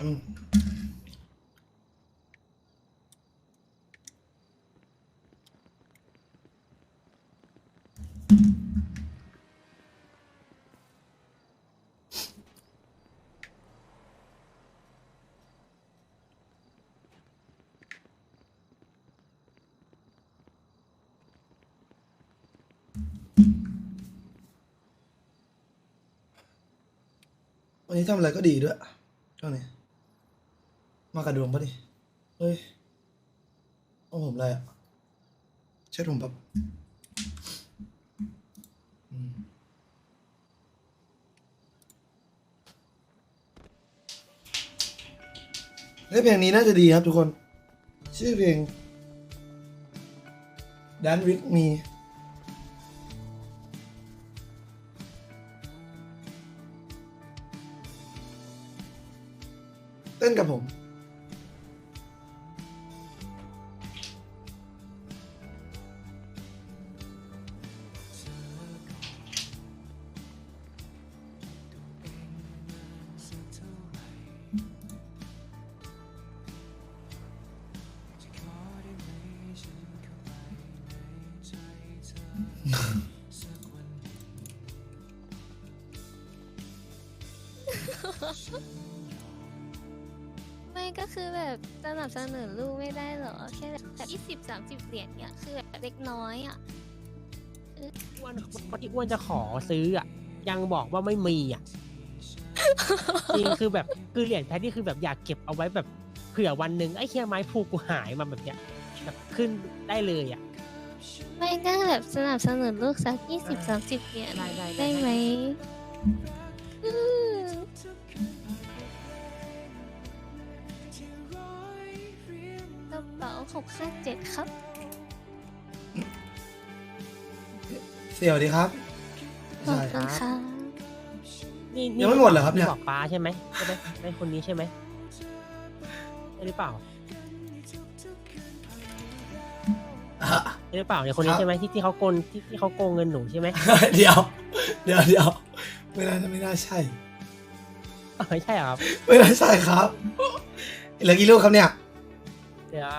อืมวันนี้ทำอะไรก็ดีด้วยช่วงนี้ มากระดวงปะนี่เฮ้ยเอาผมอะไรอะเช็ดผมแบบอืมเฮ้ยเพลงนี้น่าจะดีครับทุกคน ชื่อเพลง Dance with me เต้นกับผม ไม่ก็คือแบบสนับสนุนลูกไม่ได้เหรอ แค่แบบยี่สิบสามสิบเหรียญเนี่ยคือแบบเล็กน้อยอะอ้วนวันที่อ้วนจะขอซื้ออะ ยังบอกว่าไม่มีอะ จริงคือแบบคือเหรียญแพทนี่คือแบบอยากเก็บเอาไว้แบบเผื่อวันหนึ่งไอ้เคียไม้ผูกกูหายมาแบบเนี้ยแบบขึ้นได้เลยอะ ไม่ก็แบบสนับสนุนลูกสักยี่สิบสามสิบเหรียญได้ได้ได้ ได้ไหมอืมกระเป๋าหกห้าเจ็ดครับ เสี่ยวดีครับ ขอบใช่ คุณค่ะนี่ยังไม่หมดเหรอครับเนี่ย บอกป้าใช่ไหมใช่ไหมได้คนนี้ใช่ไหมใช่หรือเปล่า อะใช่ หรือเปล่าเนี่ยคนนี้ครับใช่ไหมที่ที่เขาโกงที่ที่เขาโกงเงินหนูใช่ไหมเดี๋ยว เดี๋ยวเดี๋ยวไม่น่าไม่น่าใช่เออใช่เหรอครับไม่น่าใช่ครับเหลือกี่ลูกครับเนี่ยเดี๋ยว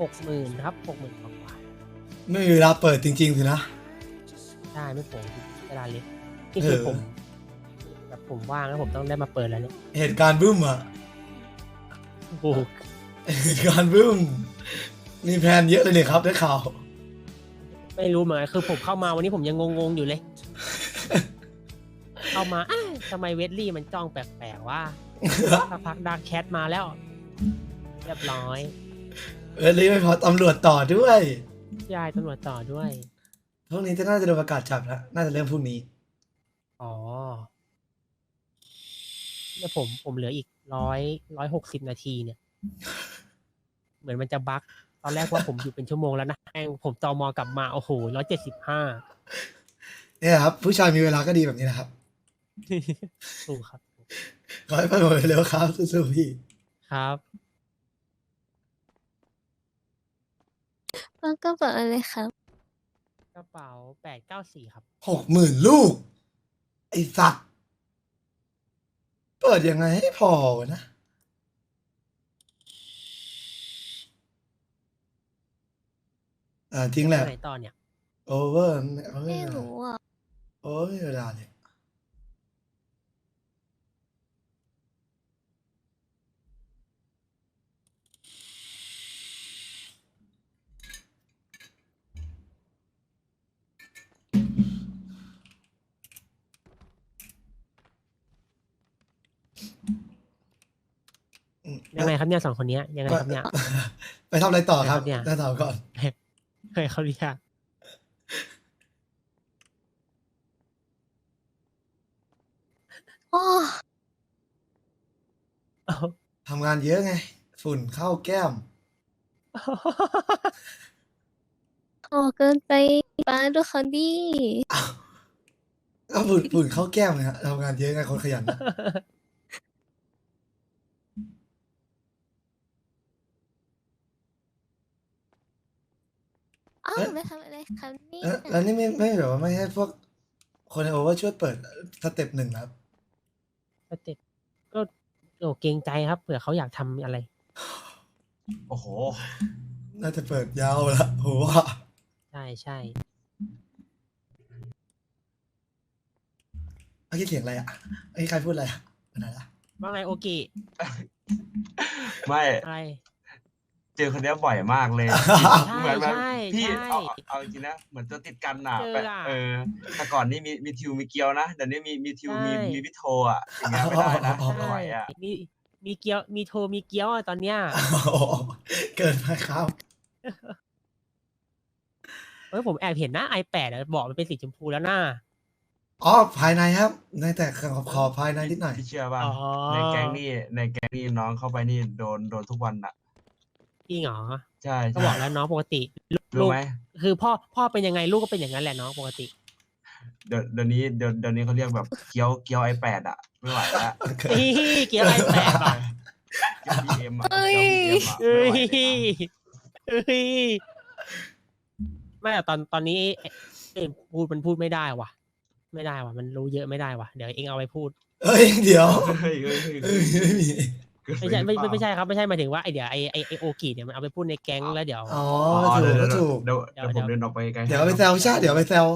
หกหมื่นครับหกหมื่นกว่าไม่มีเวลาเปิดจริงๆสินะๆใช่ไม่โผล่เวลาเล็กนี่คือเออผมแบบผมว่างแล้วผมต้องได้มาเปิดแล้วเนี่ยเหตุการณ์บึ้มอะโอ้โหเหตุการณ์บึ้ม มีแพลนเยอะเลยเนี่ยครับได้ข่าว ไม่รู้เหมือนกันคือผมเข้ามาวันนี้ผมยังงงๆอยู่เลย เข้ามาอ้าวทำไมเวสลี่มันจ้องแปลกๆว่าสักพักดักแคทมาแล้ว เรียบร้อยเออเลยไม่พอตำรวจต่อด้วยยายตำรวจต่อด้วย พวกนี้จะน่าจะโดนประกาศจับแล้วน่าจะเริ่มพรุ่งนี้ อ๋อเนี่ยผมผมเหลืออีกร้อยร้อยหกสิบนาทีเนี่ย เหมือนมันจะบั๊ก ตอนแรกว่าผมอยู่เป็นชั่วโมงแล้วนะแม่งผมตอมอกลับมาโอ้โหร้อยเจ็ดสิบห้าเนี่ยครับ ผู้ชายมีเวลาก็ดีแบบนี้นะครับถูกครับ ขอให้ไปหมดเร็วๆครับสู้ๆพี่ ครับ แล้วก็เปิดอะไรครับ กระเป๋าแปดเก้าสี่ครับ หกหมื่นลูก ไอสัตว์ เปิดยังไงให้พอวะนะ อ่าจริงแหละ ไหต่อเนี่ย โอเวอร์โอเวอไม่รู้อะโอ้ยเวลาเนี่ยยังไงครับเนี่ยสองคนนี้ยังไงครับเนี่ย ไปทำอะไรต่อครับเนี่ยไปต่อก่อน เคยเขาเรียกโอ้เอ้าทำงานเยอะไง ฝุ่นเข้าแก้ม โอ้เกินไปป้าดูเขาดี อ้าวก็ฝุ่นฝุ่นเข้าแก้มไงฮะทำงานเยอะไงคนขยันนะ อ้าว ไม่ทำอะไรครับนี่แล้วยแล้วนี่ไม่ไม่แบบว่าไม่ให้พวกคนในโอเวอร์ช่วยเปิดสเต็ปหนึ่งนะครับสเต็ปก็โอ้เกรงใจครับเผื่อเขาอยากทำอะไร โอ้โห น่าจะเปิดยาวละผมว่าใช่ใช่เมื่อกี้เสียงอะไรอะเมื่อกี้ใครพูดอะไรอะอะไรอะว่าไงโอกิไม่ อะไร เจอคนเนี้ยบ่อยมากเลยใช่เหมือนแบบใช่พี่ใช่เอาเอาจริงๆนะเหมือนตัวติดกันน่ะเจอแบบอะเออ แต่ก่อนนี่มีมีทิวมีเกียวนะเดี๋ยวนี้มีมีทิวมีใช่ มีพี่โทอะอย่างเงี้ยไม่ได้นะไม่ไหวอะ มีมีเกียวมีโทรมีเกียวอะตอนเนี้ยโอ้โหเกินไปครับ เอ้ยผมแอบเห็นนะ iPad อะบอกมันเป็นสีชมพูแล้วน่า อ๋อภายในครับ ในแต่ขอบขอบภายในนิดหน่อย พี่เชื่อป่ะอ๋อ ในแก๊งนี่ในแก๊งนี่น้องเข้าไปนี่โดนโดนทุกวันอะ จริงเหรอใช่ก็ใช่บอกแล้วน้องปกติลูรู้กไหมคือพ่อพ่อเป็นยังไงลูกก็เป็นอย่างนั้นแหละน้องปกติ เดี๋ยวเดี๋ยวนี้เดี๋ยวเดี๋ยวนี้เขาเรียกแบบเกียวเกียวไอแปดอะไม่ไหวละอีเกียว iPad อะเกียวบีเอ็มอะเกียวบีเอ็มอะเอ้ไม่ยไหวเลยครับเอ้ยไม่อะตอนตอนนี้เอ้ยพูดมันพูดไม่ได้ว่ะ ไม่ได้ว่ะ มันรู้เยอะไม่ได้ว่ะ เดี๋ยวเองเอาไปพูด เอ้ยเดี๋ยว เฮ้ยเฮ้ยเฮ้ยเอ้ยไม่มีเกินป ไม่ใช่ไม่หรือเปล่าไม่ใช่ครับไม่ใช่หมายถึงว่าไอเดี๋ยวไอไอไอโอกิเนี่ยมันเอาไปพูดในแก๊งแล้วเดี๋ยว อ๋ออ๋อถูเดี๋กยวก็เดี๋ยวถูกเดี๋ยวเดี๋เดี๋ยยววผมเดินออกไปไกลเดี๋ยวไปแซวใช่เดี๋ยวไปแซว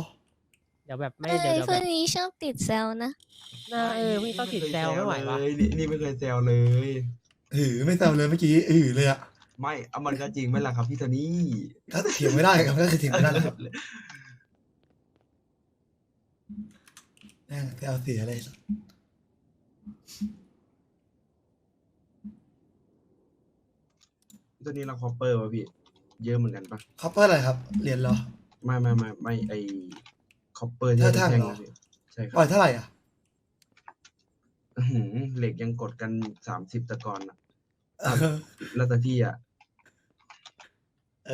เดี๋ยวแบบไม่เอ้ยเดี๋ยวเดี๋ยวพแบวกบนี้ชอบติดแซวนะน่าเออพี่ต้องติดแซวไม่ไหววะเลยนี่นี่ไม่เคยแซวเลยหือไม่แซวเลยเมื่อกี้หือเลยอะไม่เอามันก็จริงไหมล่ะครับพี่โทนี่ก็เถียงไม่ได้ครับก็คือเถียงไม่ได้นะครับแม่งแซวเสียเลย พี่โทนี่เราคอปเปอร์ป่ะพี่ เยอะเหมือนกันปะคอปเปอร์อะไรครับ เหรียญเหรอ ไม่ไม่ไม่ไม่ไอคอปเปอร์ที่ถ้าเป็นทางแท่งเหรออะพี่ใช่คปล่รัอบยเท่าไหร่อะ อื้อหือเหล็กยังกดกันสามสิบตะกอนอะเออแล้วแต่พี่อะเอ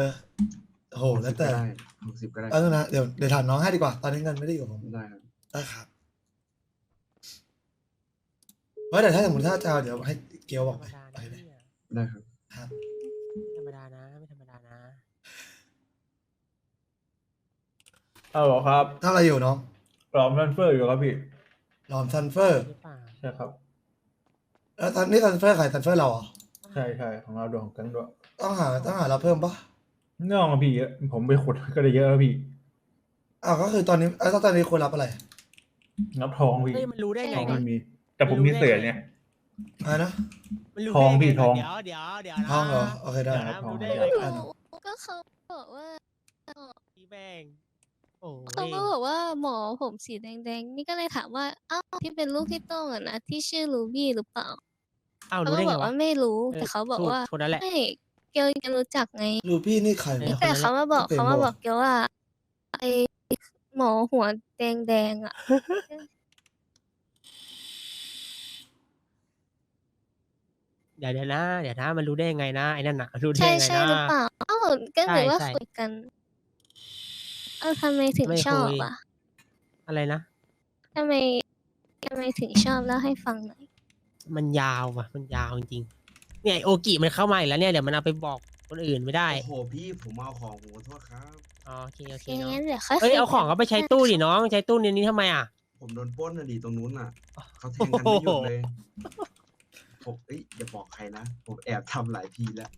อโห แล้วแต่หกสิบก็ได้เอานะ เดี๋ยวเดี๋ยวถามน้องให้ดีกว่า ตอนนี้เงินไม่ได้อยู่กับผม ได้ครับได้ครับเฮ้ยแต่ถ้าสมมติถ้าจะเอาเดี๋ยวให้เกียวบอกไปธรรมดาไปนะเลยเนี่ยได้ครับ ครับไม่ธรรมดานะ ไม่ธรรมดานะ ฮัลโหลครับทำอะไรอยู่น้องปลอมทันเฟอร์อยู่ครับพี่หลอมซันเฟอร์ หรือเปล่าใช่ครับ แล้วตอนนี้ซันเฟอร์ขายซันเฟอร์เราเหรอใช่ใช่ของเราดวงของกันด้วยต้องหาต้องหาเราเพิ่มปะเนื่องอะพี่เยอะผมไปขุดก็ได้เยอะแล้วพี่อ้าวก็คือตอนนี้เอ้ยแล้วตอนนี้ควรรับอะไรนับทองพี่เฮ้ยมันรู้ได้ทไงองเนี่ไม่ยมี แต่ผมมีเสือเนี่ย อะไรนะ มันรู้ทองได้ไพี่ทอง เดี๋ยวเดี๋ยวเดี๋ยวนะทองเหรอ โอเคได้เดี๋ยวนะทองรู้ได้ได้ไง อะก็เขาบอกว่าพี่แม่งโอ้เขายก็บอกว่าหมอผมสีแดงๆ นี่ก็เลยถามว่าอ้าวที่เป็นลูกพี่โต้งอะนะที่ชื่อลูบี้หรือเปล่าอ้าวเขารู้ก็ได้บไงอกวะว่าไม่รู้แต่เขาบอกถูว่าคนนั้นแหละ ไม่เกียวยังรู้จักไง ลูพี่นี่ใครเออวะแต่เขามาบอกเป็นเขามาหมอ บอกเกียวว่าไอหมอหัวแดงๆอะ เดี๋ยวเดี๋ยวนะ เดี๋ยวนะมันรู้ได้ยังไงนะไอ้นั่นน่ะรู้ได้ใช่ยังไงใช่นะหรือเปล่าอ้าวก็หรือว่าใช่คุยกันเออทำไมถึงไม่ชอบคุย อะอะไรนะ ทำไมทำไมถึงชอบเล่าให้ฟังหน่อยมันยาวว่ะ มันยาวจริงๆเนี่ยไอ้โอกิมันเข้ามาอีกแล้วเนี่ยเดี๋ยวมันเอาไปบอกคนอื่นไม่ได้โอ้โหพี่ผมเอาของผมขอโทษครับ อ๋อโอเคโอเคอย่างเนาะนั้นเดี๋ยวค่อยเอ้ยคุยเอาของกันเขาไปใช้ตู้ดิน้องใช้ตู้นี้นี้ทำไมอะ ผมโดนปล้นน่ะดิตรงนู้นน่ะเขาแทงกันไม่หยุดเลย ผมเอ้ยอย่าบอกใครนะ ผมแอบทำหลายทีแล้ว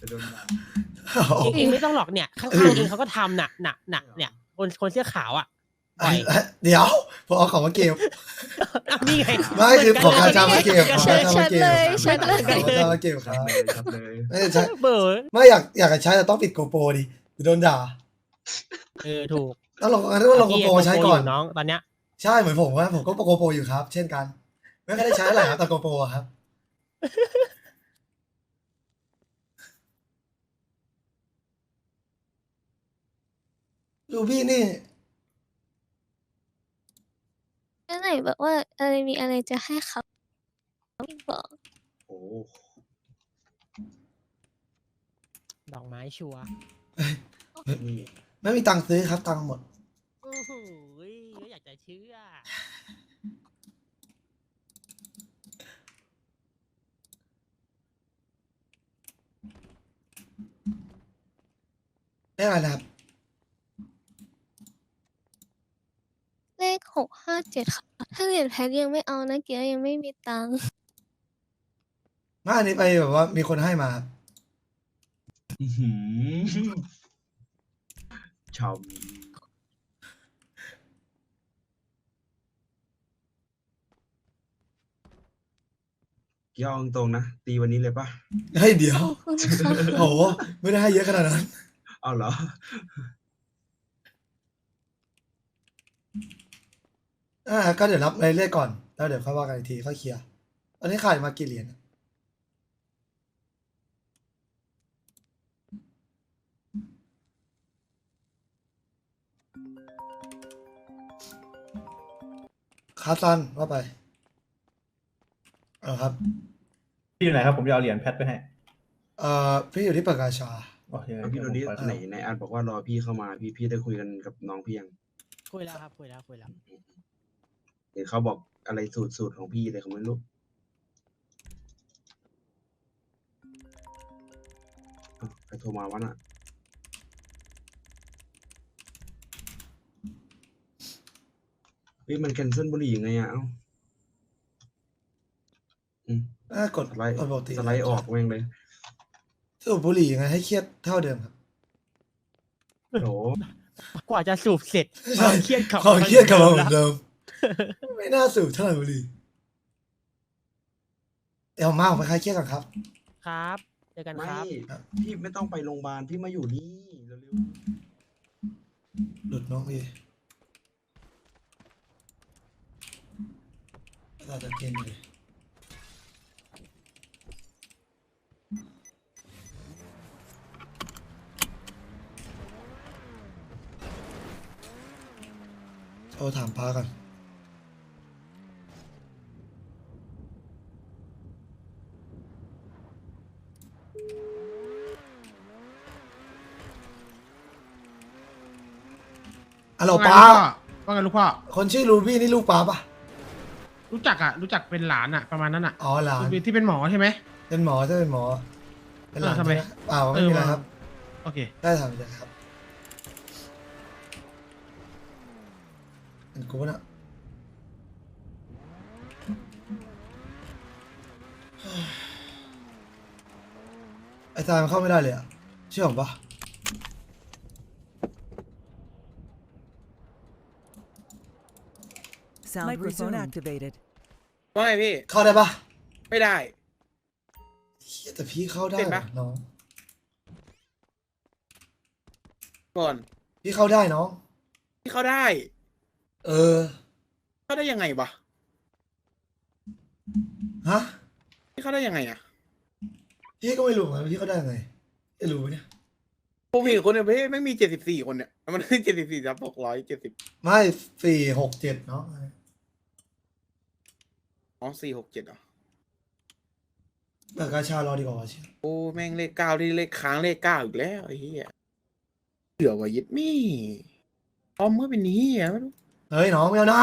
จะโดนด่าเองเองไม่ต้องหรอกเนี่ยข้างๆเองเขาก็ทำน่ะน่ะน่ะเนี่ย คนคนเสื้อขาวอะปล่อยเดี๋ยวผมเอาของมาเก็บอ้าวนี่ไงไม่คือของกาชามาเก็บเชิญเชิญเลยเชิญเลยของกาชามาเก็บคชัรัดบเลยชัดเลยไม่ได้ใช้เบอร์ไม่อยากอยากจะใช้แต่ต้องปิดโกโปรดิเดี๋ยวโดนด่าเออถูกต้องลองงั้นต้องลองโกโปรมาใช้ก่อนยู่น้องตอนเนี้ยใช่เหมือนผมว่าผมก็โกโปรอยู่ครับ เช่นกันไม่ค่อยได้ใช้อะไรครับแต่โกโปรอะครับ ดูพี่นี่ แล้ไหนบอกว่าอะไรมีอะไรจะให้เขาไม่บอกโอ้ดอกไม้ชัวไม่มีไม่มีตังค์ซื้อครับตังค์หมด โอ้โหยอยากจะเชื่อ ได้อะไรนะครับ เลขหกห้าเจ็ดค่ะ ถ้าเหรียญแพทยังไม่เอานะเกียวยังไม่มีตังค์มาอันนี้ไปแบบว่ามีคนให้มาครับอื้อหือชาวเกี่ยวเอาตรงๆนะ ตีวันนี้เลยปะ เฮ้ยเดี๋ยว ขอบคุณค่ะ โอ้โหไม่ได้ให้เยอะขนาดนั้น เอาเหรอ อ่า ก็เดี๋ยวรับรายเรื่อยๆก่อน แล้วเดี๋ยวค่อยว่ากันอีกทีค่อยเคลียร์อันนี้ขายมากี่เหรียญอะคาซันว่าไปเอาครับ พี่อยู่ไหนครับ ผมจะเอาเหรียญแพทไปให้ เอ่อพี่อยู่ที่ปากกาชา โอเคแล้วพี่โดเดี๋นี้ยวผมไปไหนในอันบอกว่ารอพี่เข้ามา พี่พี่ได้คุยกันกับน้องพี่ยังคุยแล้วครับคุยแล้วคุยแล้วเห็นเขาบอกอะไรสูตรสูตรของพี่อะไรเขาไม่รู้เอ้าใครโทรมาวะน่ะเฮ้ยมันแคนเซิลบุหรี่ยังไงอะเอ้าอืมอ่ากดสไลด์กดปกติสไลด์ออกแม่งเลย สูบบุหรี่ยังไงให้เครียดเท่าเดิมครับโหกว่าจะสูบเสร็จใช่ความเครียดกลับความเครียดกลับมาเหมืแล้อวนเดิม ไม่น่าสูบเท่าไหร่บุหรี่เดี๋ยวมาออกไปคลายเครียดกันครับ ครับเจอกันไม่ครับพี่ไม่ต้องไปโรงพยาบาลพี่มาอยู่นี่เร็วหลุดน้องพี่เราจะกินเลย รถามป้ากันฮัลโหลว่าไงป้าลูกพ่อว่าไงลูกพ่อ คนชื่อรูบี้นี่ลูกป้าปะรู้จักอะรู้จักเป็นหลานอะประมาณนั้นอะอ๋อหลาน ที่เป็นหมอใช่ไหม เป็นหมอใช่เป็นหมอ เป็นหลานเออทำไม ใช่หเปล่าไม่มีอะไรครับ โอเค ได้ทำเลยครับ เป็นกูนะไอ้ตายมันเข้าไม่ได้เลยอะเชื่อผมปะ Sound Microphone resumed. activated. ว่าไงพี่ เข้าได้ปะไม่ได้ เหี้ยแต่พี่เข้าได้เป็นปะ น้องก่อนพี่เข้าได้น้องพี่เข้าได้ เออ เข้าได้ยังไงวะฮะพี่เข้าได้ยังไงอะพี่ก็ไม่รู้เหมือนกันว่าพี่เข้าได้ยังไงจะรู้ไหมเนี่ย ผมเห็นคนเนี่ยพี่ไม่มีเจ็ดสิบสี่คนเนี่ย มันเจ็ดสิบสี่จับหกร้อยเจ็ดสิบไม่สี่หกเจ็ดเนาะอ๋อสี่หกเจ็ดอะเปิดกาชารอดีกว่าเชียวโอ้แม่งเลขเก้าที่เลขค้างเลขเก้าอีกแล้วไอ้เหี้ยเหลือว่ายึดมี่พร้อมเมื่อเป็นนี้อะไม่รู้ เฮ้ยน้องไม่เอานะ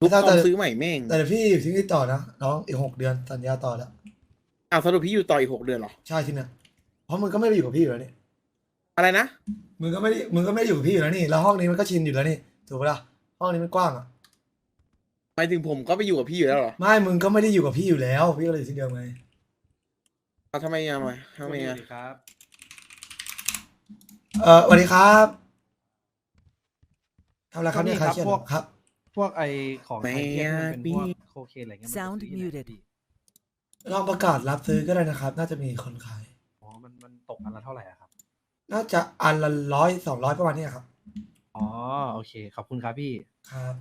ลูกถ้าพร้อแต่มซื้อใหม่แม่งแต่เดี๋ยวพี่อยู่ที่นี่ต่อนะน้องอีกหกเดือนสัญญาต่อแล้วอ้าวสรุปพี่อยู่ต่ออีกหกเดือนเหรอใช่ที่เนี่ยเพราะมึงก็ไม่ได้อยู่กับพี่อยู่แล้วนี่อะไรนะมึงก็ไม่ได้มึงก็ไม่ได้อยู่กับพี่อยู่แล้วนี่แล้วห้องนี้มันก็ชินอยู่แล้วนี่ถูกปะล่ะห้องนี้มันกว้างอะหมายถึงผมก็ไปอยู่กับพี่อยู่แล้วเหรอไม่มึงก็ไม่ได้อยู่กับพี่อยู่แล้ว พี่ก็เลยอยู่ที่เดิมไงเอาทำไมยังไงทำไมอะเออสวัสดีครับ ทำอะไรครับเนี่ยใครก็มีเครียดพวกครับ พวกไอของไทยเทียมันเป็นพวกโคเคนอะไรเงี้ยมันจะ Sound ซื้อยังไง muted พี่ลองประกาศรับซื้อก็ได้นะครับ น่าจะมีคนขาย อ๋อ มันมันตกอันละเท่าไหร่อะครับ น่าจะอันละร้อยสองร้อยประมาณเนี้ยครับ อ๋อ โอเค ขอบคุณครับพี่ ครับ